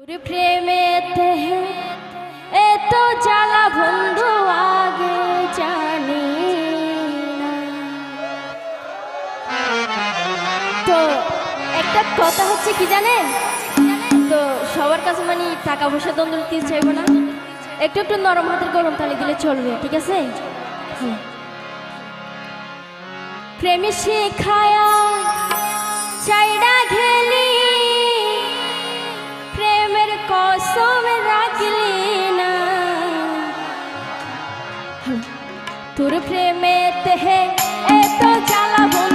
তোর প্রেমেতে এত জ্বালা বন্ধু জানি তো একটা কথা হচ্ছে কি জানেন? তো সবার কাছে মানে টাকা পয়সা দ্বন্দ্ব দিতে চাইব না। একটু একটু নরম হাতের গরম তালি দিলে চলবে, ঠিক আছে? প্রেমে শেখায়া তোর প্রেমেতে এত জ্বালা